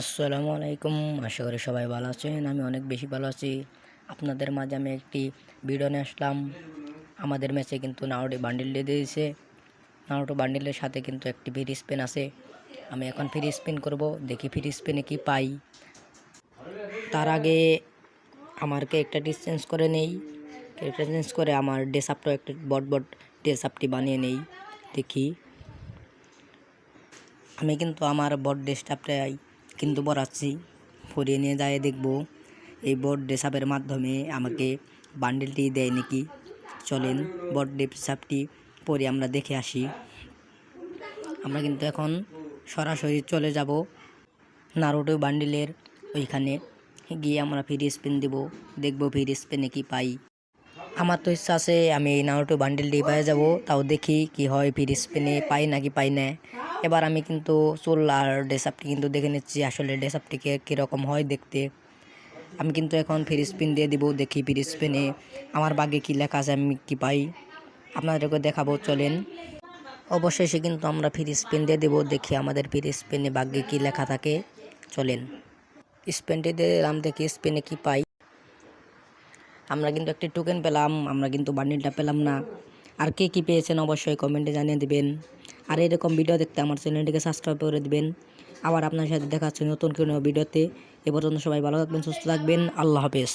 আসসালামু আলাইকুম। আশা করি সবাই ভালো আছেন, আমি অনেক বেশি ভালো আছি। আপনাদের মাঝে আমি একটি ভিডিও নিয়ে আসলাম। আমাদের ম্যাচে কিন্তু নাওটি বান্ডিল দিয়ে দিয়েছে। নাওটো বান্ডিলের সাথে কিন্তু একটি ফ্রি স্পিন আছে। আমি এখন ফ্রি স্পিন করব, দেখি ফ্রি স্পিনে কি পাই। তার আগে আমারকে একটা ডিসচেঞ্জ করে নেই। একটা চেঞ্জ করে আমার ডেসাপটা একটা বট বট ডেসাপটি বানিয়ে নেই। দেখি। আমি কিন্তু আমার বট ডেস্কটপটাই কিন্তু বরাচ্ছি। পরিয়ে নিয়ে যায় দেখব। এই বট ডেসাপের মাধ্যমে আমাকে বান্ডেলটি দেয় নাকি? চলেন বট ডেসাপটি পরে আমরা দেখে আসি। আমরা কিন্তু এখন সরাসরি চলে যাব নারুটো বান্ডিলের ওইখানে গিয়ে আমরা ফ্রি স্পিন দেবো। দেখব ফ্রি স্পিনে কি পাই। আমার তো ইচ্ছা আছে আমি এই নারুটো বান্ডিলটি পেয়ে যাব। তাও দেখি কি হয় ফ্রি স্পিনে পাই নাকি পাই না। এবার আমি কিন্তু চুল আর ডেসাপটি কিন্তু দেখে নিচ্ছি, আসলে ডেসাপটিকে কীরকম হয় দেখতে। আমি কিন্তু এখন ফ্রি স্পিন দিয়ে দিব, দেখি ফ্রি স্পিনে আমার বাগে কী লেখা আছে, আমি কী পাই। আপনাদেরকে দেখাবো, চলেন। অবশেষে কিন্তু আমরা ফ্রি স্পিন দিয়ে দেবো, দেখি আমাদের ফ্রি স্পিনে বাগ্যে কী লেখা থাকে, চলেন। স্পিনটি দিয়ে দিলাম, দেখি স্পিনে কী পাই। আমরা কিন্তু একটি টোকেন পেলাম, আমরা কিন্তু বান্ডিলটা পেলাম না। আর কে কী পেয়েছেন অবশ্যই কমেন্টে জানিয়ে দিবেন। আর এরকম ভিডিও দেখতে আমার চ্যানেলটিকে সাবস্ক্রাইব করে দেবেন। আবার আপনার সাথে দেখা হচ্ছে নতুন কোনো ভিডিওতে এ পর্যন্ত সবাই ভালো থাকবেন, সুস্থ থাকবেন। আল্লাহ হাফেজ।